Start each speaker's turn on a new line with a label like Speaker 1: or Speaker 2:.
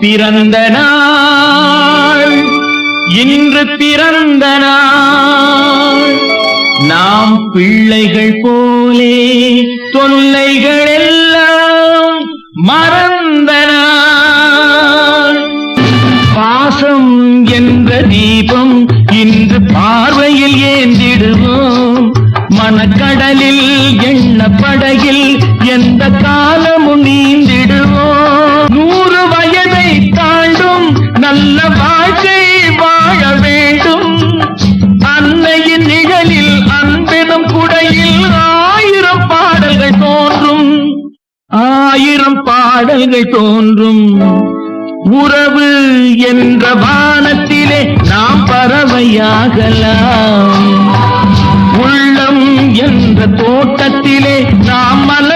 Speaker 1: பிறந்த நாள். இன்று பிறந்த நாள். நாம் பிள்ளைகள் போலே தொல்லைகள் எல்லாம் மறந்த நாள். பாசம் என்ற தீபம் இன்று பார்வையில் ஏந்திடுவோம். மனக்கடலில் எண்ண படகில் எந்த காலமும் நல்ல வாழ்க்கை வாழ வேண்டும். அன்னையின் நிழலில் அன்பெனும் குடையில் ஆயிரம் பாடல்கள் தோன்றும். ஆயிரம் பாடல்கள் தோன்றும். உறவு என்ற வானத்திலே நாம் பறவையாகலாம். உள்ளம் என்ற தோட்டத்திலே நாம் மலர்களாகலாம்